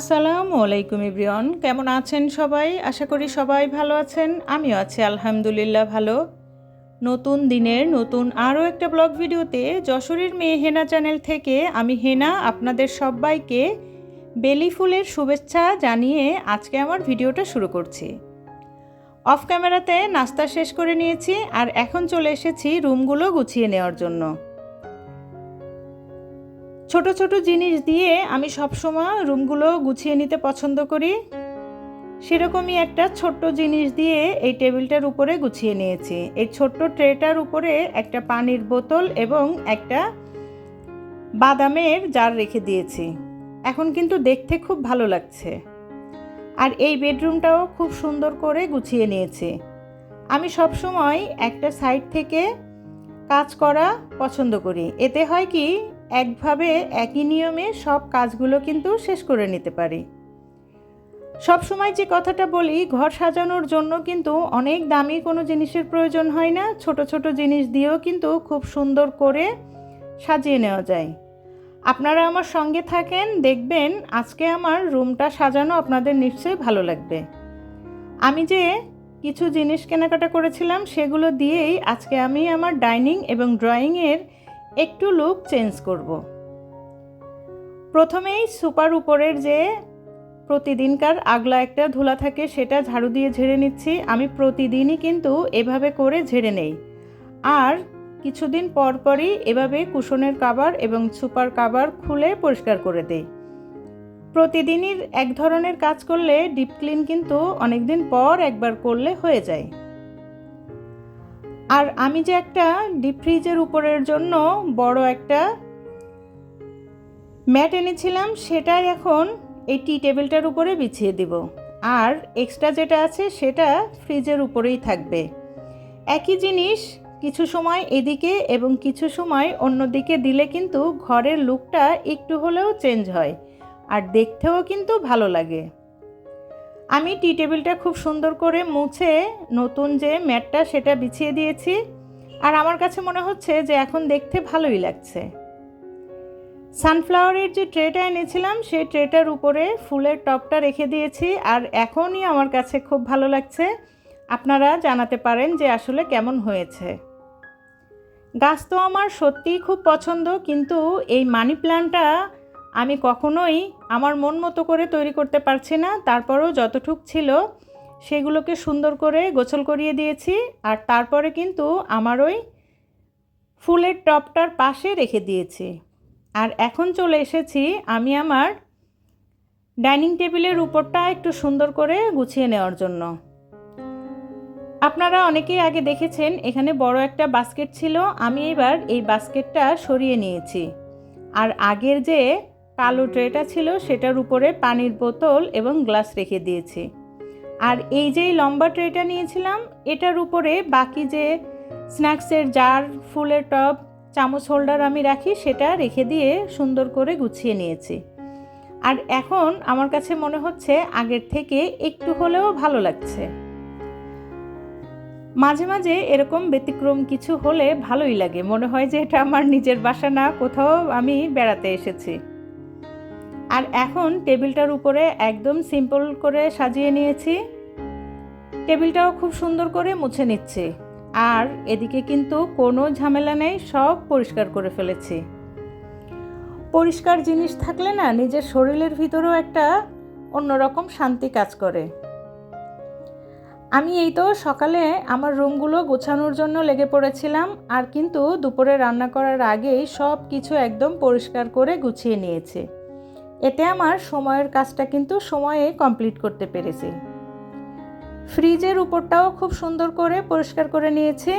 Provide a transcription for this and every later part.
আসসালামু আলাইকুম ইব্রিয়ন কেমন আছেন সবাই? আশা করি সবাই ভালো আছেন, আমিও আছি আলহামদুলিল্লাহ ভালো। নতুন দিনের নতুন আরও একটা ব্লগ ভিডিওতে যশোরের মেয়ে হেনা চ্যানেল থেকে আমি হেনা আপনাদের সবাইকে বেলি ফুলের শুভেচ্ছা জানিয়ে আজকে আমার ভিডিওটা শুরু করছি। অফ ক্যামেরাতে নাস্তা শেষ করে নিয়েছি আর এখন চলে এসেছি রুমগুলো গুছিয়ে নেওয়ার জন্য। ছোট ছোট জিনিস দিয়ে আমি সবসময় রুমগুলো গুছিয়ে নিতে পছন্দ করি। সেরকমই একটা ছোট্ট জিনিস দিয়ে এই টেবিলটার উপরে গুছিয়ে নিয়েছি। এই ছোট্ট ট্রেটার উপরে একটা পানির বোতল এবং একটা বাদামের জার রেখে দিয়েছি। এখন কিন্তু দেখতে খুব ভালো লাগছে। আর এই বেডরুমটাও খুব সুন্দর করে গুছিয়ে নিয়েছি। আমি সবসময় একটা সাইড থেকে কাজ করা পছন্দ করি। এতে হয় কি একভাবে, একই নিয়মে সব কাজগুলো কিন্তু শেষ করে নিতে পারি। সব সময় যে কথাটা বলি, ঘর সাজানোর জন্য কিন্তু অনেক দামি কোনো জিনিসের প্রয়োজন হয় না। ছোট ছোট জিনিস দিয়েও কিন্তু খুব সুন্দর করে সাজিয়ে নেওয়া যায়। আপনারা আমার সঙ্গে থাকেন, দেখবেন আজকে আমার রুমটা সাজানো আপনাদের নিশ্চয়ই ভালো লাগবে। আমি যে কিছু জিনিস কেনাকাটা করেছিলাম, সেগুলো দিয়েই আজকে আমি আমার ডাইনিং এবং ড্রয়িংয়ের একটু লুক চেঞ্জ করব। প্রথমেই সুপার উপরের যে প্রতিদিনকার আগলা একটা ধুলা থাকে সেটা ঝাড়ু দিয়ে ঝেড়ে নিচ্ছি। আমি প্রতিদিনই কিন্তু এভাবে করে ঝেড়ে নেই। আর কিছুদিন পর পরই এভাবে কুশনের কাবার এবং সুপার কাবার খুলে পরিষ্কার করে দেই। প্রতিদিনই এক ধরনের কাজ করলে ডিপ ক্লিন কিন্তু অনেকদিন পর একবার করলে হয়ে যায়। আর আমি যে একটা ডিপ ফ্রিজের উপরের জন্য বড় একটা ম্যাট এনেছিলাম, সেটাই এখন এই টি টেবিলটার উপরে বিছিয়ে দিব। আর এক্সট্রা যেটা আছে, সেটা ফ্রিজের উপরেই থাকবে। একই জিনিস কিছু সময় এদিকে এবং কিছু সময় অন্যদিকে দিলে কিন্তু ঘরের লুকটা একটু হলেও চেঞ্জ হয়। আর দেখতেও কিন্তু ভালো লাগে। আমি টি টেবিলটা খুব সুন্দর করে মুছে নতুন যে ম্যাটটা সেটা বিছিয়ে দিয়েছি। আর আমার কাছে মনে হচ্ছে যে এখন দেখতে ভালোই লাগছে। সানফ্লাওয়ারের যে ট্রেটা এনেছিলাম, সেই ট্রেটার উপরে ফুলের টপটা রেখে দিয়েছি আর এখনই আমার কাছে খুব ভালো লাগছে। আপনারা জানাতে পারেন যে আসলে কেমন হয়েছে। গাছ তো আমার সত্যিই খুব পছন্দ, কিন্তু এই মানি প্ল্যান্টটা আমি কখনোই আমার মন মতো করে তৈরি করতে পারছি না। তারপরেও যতটুক ছিল, সেগুলোকে সুন্দর করে গোছল করিয়ে দিয়েছি আর তারপরে কিন্তু আমার ওই ফুলের টপটার পাশে রেখে দিয়েছি। আর এখন চলে এসেছি আমি আমার ডাইনিং টেবিলের উপরটা একটু সুন্দর করে গুছিয়ে নেওয়ার জন্য। আপনারা অনেকেই আগে দেখেছেন, এখানে বড় একটা বাস্কেট ছিল। আমি এবার এই বাস্কেটটা সরিয়ে নিয়েছি। আর আগের যে কালো ট্রেটা ছিল, সেটার উপরে পানির বোতল এবং গ্লাস রেখে দিয়েছি। আর এই যেই লম্বা ট্রেটা নিয়েছিলাম, এটার উপরে বাকি যে স্ন্যাক্সের জার, ফুলের টব, চামচ হোল্ডার আমি রাখি, সেটা রেখে দিয়ে সুন্দর করে গুছিয়ে নিয়েছি। আর এখন আমার কাছে মনে হচ্ছে আগের থেকে একটু হলেও ভালো লাগছে। মাঝে মাঝে এরকম ব্যতিক্রম কিছু হলে ভালোই লাগে। মনে হয় যে এটা আমার নিজের বাসা না, কোথাও আমি বেড়াতে এসেছি। আর এখন টেবিলটার উপরে একদম সিম্পল করে সাজিয়ে নিয়েছি। টেবিলটাও খুব সুন্দর করে মুছে নিচ্ছি। আর এদিকে কিন্তু কোনো ঝামেলা নেই, সব পরিষ্কার করে ফেলেছি। পরিষ্কার জিনিস থাকলে না নিজের শরীরের ভিতরেও একটা অন্যরকম শান্তি কাজ করে। আমি এই তো সকালে আমার রুমগুলো গোছানোর জন্য লেগে পড়েছিলাম, আর কিন্তু দুপুরে রান্না করার আগেই সব কিছু একদম পরিষ্কার করে গুছিয়ে নিয়েছি। এতে আমার সময়ের কাজটা কিন্তু সময়ে কমপ্লিট করতে পেরেছি। ফ্রিজের উপরটাও খুব সুন্দর করে পরিষ্কার করে নিয়েছি।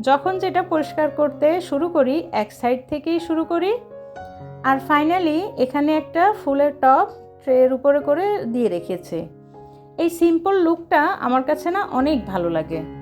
যখন যেটা পরিষ্কার করতে শুরু করি, এক সাইড থেকেই শুরু করি। আর ফাইনালি এখানে একটা ফুলের টপ ট্রের উপরে করে দিয়ে রেখেছে। এই সিম্পল লুকটা আমার কাছে না অনেক ভালো লাগে।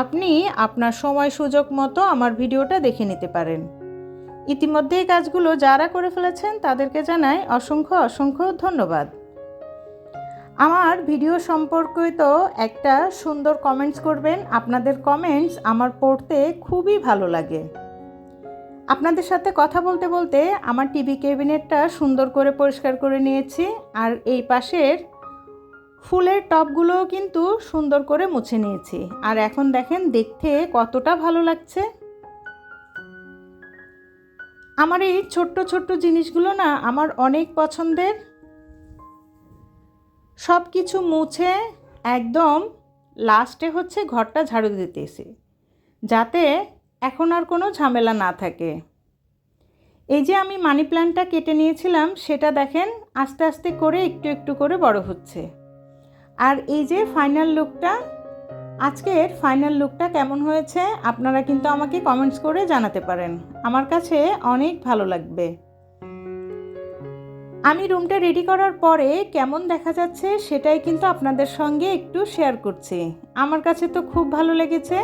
আপনি আপনার সময় সুযোগ মতো আমার ভিডিওটা দেখে নিতে পারেন। ইতিমধ্যে এই কাজগুলো যারা করে ফেলেছেন তাদেরকে জানাই অসংখ্য অসংখ্য ধন্যবাদ। আমার ভিডিও সম্পর্কিত একটা সুন্দর কমেন্টস করবেন। আপনাদের কমেন্টস আমার পড়তে খুবই ভালো লাগে। আপনাদের সাথে কথা বলতে বলতে আমার টিভি ক্যাবিনেটটা সুন্দর করে পরিষ্কার করে নিয়েছি। আর এই পাশের ফুলের টবগুলোও কিন্তু সুন্দর করে মুছে নিয়েছি। আর এখন দেখেন দেখতে কতটা ভালো লাগছে। আমার এই ছোট্ট ছোট্ট জিনিসগুলো না আমার অনেক পছন্দের। সব কিছু মুছে একদম লাস্টে হচ্ছে ঘরটা ঝাড়ু দিতেছি। যাতে এখন আর কোনো ঝামেলা না থাকে। এই যে আমি মানি প্ল্যান্টটা কেটে নিয়েছিলাম, সেটা দেখেন আস্তে আস্তে করে একটু একটু করে বড় হচ্ছে। আর এই যে ফাইনাল লুকটা আজকের ফাইনাল লুকটা কেমন হয়েছে আপনারা কিন্তু আমাকে কমেন্টস করে জানাতে পারেন। আমার কাছে অনেক ভালো লাগবে। আমি রুমটা রেডি করার পরে কেমন দেখা যাচ্ছে সেটাই কিন্তু আপনাদের সঙ্গে একটু শেয়ার করছি। আমার কাছে তো খুব ভালো লেগেছে।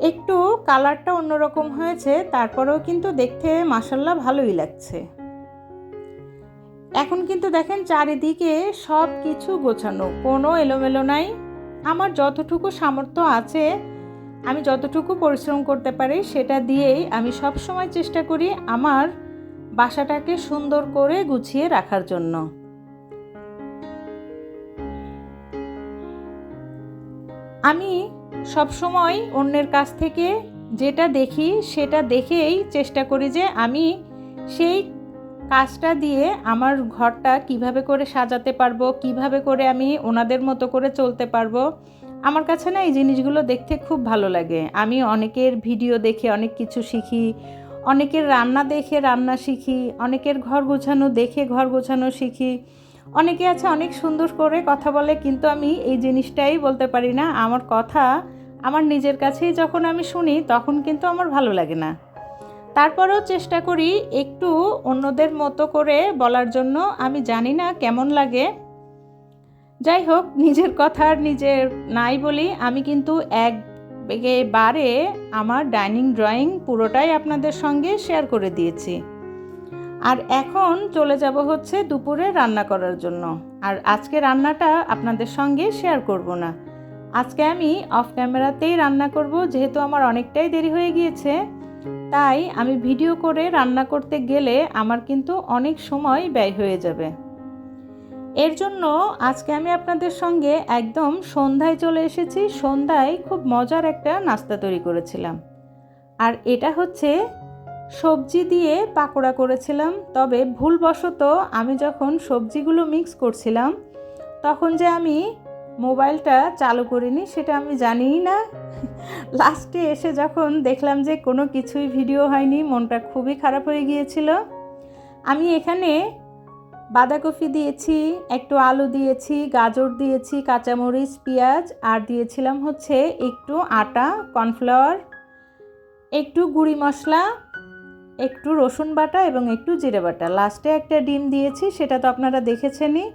একটু কালারটা অন্যরকম হয়েছে, তারপরেও কিন্তু দেখতে মাসাল্লাহ ভালোই লাগছে। এখন কিন্তু দেখেন চারিদিকে সব কিছু গোছানো, কোনো এলোমেলো নাই। আমার যতটুকু সামর্থ্য আছে, আমি যতটুকু পরিশ্রম করতে পারি, সেটা দিয়েই আমি সব সময় চেষ্টা করি আমার বাসাটাকে সুন্দর করে গুছিয়ে রাখার জন্য। আমি সব সময় অন্যের কাছ থেকে যেটা দেখি, সেটা দেখেই চেষ্টা করি যে আমি সেই কাজটা দিয়ে আমার ঘরটা কীভাবে করে সাজাতে পারব, কীভাবে করে আমি ওনাদের মতো করে চলতে পারব, আমার কাছে না এই জিনিসগুলো দেখতে খুব ভালো লাগে। আমি অনেকের ভিডিও দেখে অনেক কিছু শিখি, অনেকের রান্না দেখে রান্না শিখি, অনেকের ঘর গোছানো দেখে ঘর গোছানো শিখি। অনেকে আছে অনেক সুন্দর করে কথা বলে, কিন্তু আমি এই জিনিসটাই বলতে পারি না। আমার কথা আমার নিজের কাছেই যখন আমি শুনি, তখন কিন্তু আমার ভালো লাগে না। তারপরেও চেষ্টা করি একটু অন্যদের মতো করে বলার জন্য। আমি জানি না কেমন লাগে। যাই হোক, নিজের কথা আর নিজের নাই বলি। আমি কিন্তু এক বারে আমার ডাইনিং ড্রয়িং পুরোটাই আপনাদের সঙ্গে শেয়ার করে দিয়েছি। আর এখন চলে যাব হচ্ছে দুপুরে রান্না করার জন্য। আর আজকে রান্নাটা আপনাদের সঙ্গে শেয়ার করব না। আজকে আমি অফ ক্যামেরাতেই রান্না করব, যেহেতু আমার অনেকটাই দেরি হয়ে গিয়েছে। তাই আমি ভিডিও করে রান্না করতে গেলে আমার কিন্তু অনেক সময় ব্যয় হয়ে যাবে। এর জন্য আজকে আমি আপনাদের সঙ্গে একদম সন্ধ্যায় চলে এসেছি। সন্ধ্যায় খুব মজার একটা নাস্তা তৈরি করেছিলাম। আর এটা হচ্ছে সবজি দিয়ে পাকোড়া করেছিলাম। তবে ভুলবশত আমি যখন সবজিগুলো মিক্স করছিলাম, তখন যে আমি মোবাইলটা চালু করিনি, সেটা আমি জানিই না। লাস্টে এসে যখন দেখলাম যে কোনো কিছুই ভিডিও হয়নি, মনটা খুবই খারাপ হয়ে গিয়েছিল। আমি এখানে বাঁধাকপি দিয়েছি, একটু আলু দিয়েছি, গাজর দিয়েছি, কাঁচামরিচ, পেঁয়াজ, আর দিয়েছিলাম হচ্ছে একটু আটা, কর্নফ্লাওয়ার, একটু গুঁড়ি মশলা, একটু রসুন বাটা এবং একটু জিরে বাটা। লাস্টে একটা ডিম দিয়েছি, সেটা তো আপনারা দেখেছেনই।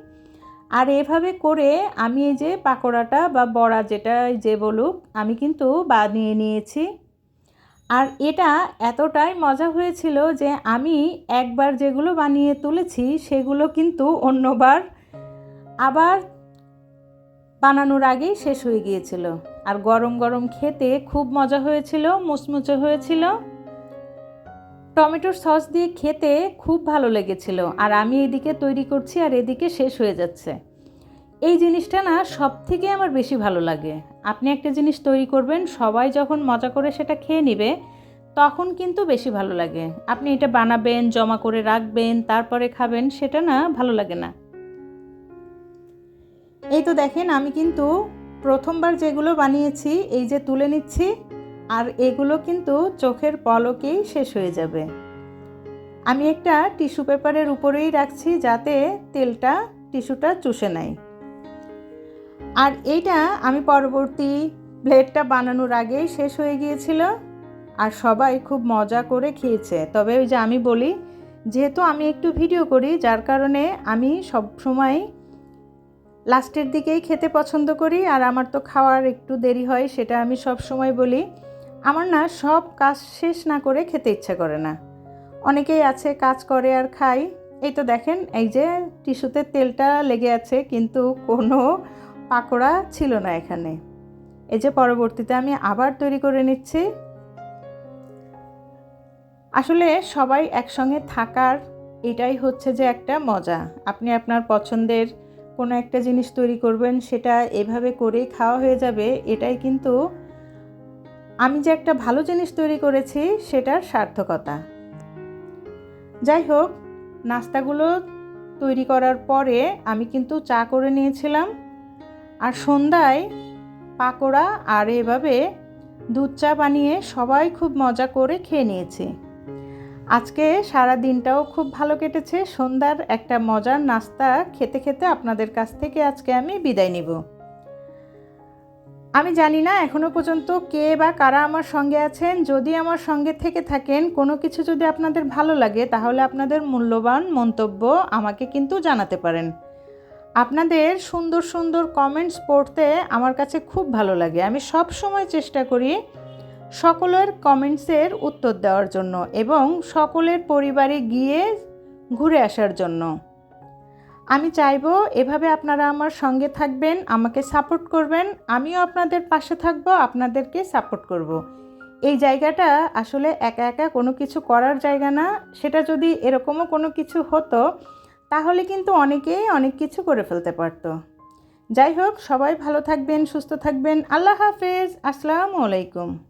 আর এভাবে করে আমি এই যে পাকোড়াটা বা বড়া যেটা যে বলুক, আমি কিন্তু বানিয়ে নিয়েছি। আর এটা এতটাই মজা হয়েছিল যে আমি একবার যেগুলো বানিয়ে তুলেছি, সেগুলো কিন্তু অন্যবার আবার বানানোর আগেই শেষ হয়ে গিয়েছিল। আর গরম গরম খেতে খুব মজা হয়েছিল, মুচমুচে হয়েছিল। টমেটোর সস দিয়ে খেতে খুব ভালো লেগেছিল আর আমি এদিকে তৈরি করছি আর এদিকে শেষ হয়ে যাচ্ছে। এই জিনিসটা না সব থেকে আমার বেশি ভালো লাগে। আপনি একটা জিনিস তৈরি করবেন, সবাই যখন মজা করে সেটা খেয়ে নেবে, তখন কিন্তু বেশি ভালো লাগে। আপনি এটা বানাবেন, জমা করে রাখবেন, তারপরে খাবেন, সেটা না ভালো লাগে না। এই তো দেখেন আমি কিন্তু প্রথমবার যেগুলো বানিয়েছি, এই যে তুলে নিচ্ছি আর এগুলো কিন্তু চোখের পলকেই শেষ হয়ে যাবে। আমি একটা টিস্যু পেপারের উপরেই রাখছি যাতে তেলটা, টিস্যুটা চুষে নেয়। আর এইটা আমি পরবর্তী ব্লেডটা বানানোর আগেই শেষ হয়ে গিয়েছিল আর সবাই খুব মজা করে খেয়েছে। তবে ওই যে আমি বলি, যেহেতু আমি একটু ভিডিও করি, যার কারণে আমি সব সময় লাস্টের দিকেই খেতে পছন্দ করি আর আমার তো খাওয়ার একটু দেরি হয়, সেটা আমি সব সময় বলি। আমার না সব কাজ শেষ না করে খেতে ইচ্ছা করে না। অনেকেই আছে কাজ করে আর খাই। এই তো দেখেন, এই যে টিস্যুতে তেলটা লেগে আছে, কিন্তু কোনো পাকোড়া ছিল না এখানে। এই যে পরবর্তীতে আমি আবার তৈরি করে নিচ্ছি। আসলে সবাই একসঙ্গে থাকার এটাই হচ্ছে যে একটা মজা। আপনি আপনার পছন্দের কোনো একটা জিনিস তৈরি করবেন, সেটা এভাবে করেই খাওয়া হয়ে যাবে, এটাই কিন্তু আমি যে একটা ভালো জিনিস তৈরি করেছি, সেটার সার্থকতা। যাই হোক, নাস্তাগুলো তৈরি করার পরে আমি কিন্তু চা করে নিয়েছিলাম। আর সন্ধ্যায় পাকোড়া আর এভাবে দুধ চা বানিয়ে সবাই খুব মজা করে খেয়ে নিয়েছি। আজকে সারা দিনটাও খুব ভালো কেটেছে। সন্ধ্যার একটা মজার নাস্তা খেতে খেতে আপনাদের কাছ থেকে আজকে আমি বিদায় নিব। আমি জানি না এখনও পর্যন্ত কে বা কারা আমার সঙ্গে আছেন। যদি আমার সঙ্গে থেকে থাকেন, কোনো কিছু যদি আপনাদের ভালো লাগে, তাহলে আপনাদের মূল্যবান মন্তব্য আমাকে কিন্তু জানাতে পারেন। আপনাদের সুন্দর সুন্দর কমেন্টস পড়তে আমার কাছে খুব ভালো লাগে। আমি সব সময় চেষ্টা করি সকলের কমেন্টসের উত্তর দেওয়ার জন্য এবং সকলের পরিবারে গিয়ে ঘুরে আসার জন্য। আমি চাইব এভাবে আপনারা আমার সঙ্গে থাকবেন, আমাকে সাপোর্ট করবেন, আমিও আপনাদের পাশে থাকব, আপনাদেরকে সাপোর্ট করব। এই জায়গাটা আসলে একা একা কোনো কিছু করার জায়গা না। সেটা যদি এরকমও কোনো কিছু হতো, তাহলে কিন্তু অনেকেই অনেক কিছু করে ফেলতে পারতো। যাই হোক, সবাই ভালো থাকবেন, সুস্থ থাকবেন। আল্লাহ হাফেজ। আসসালামু আলাইকুম।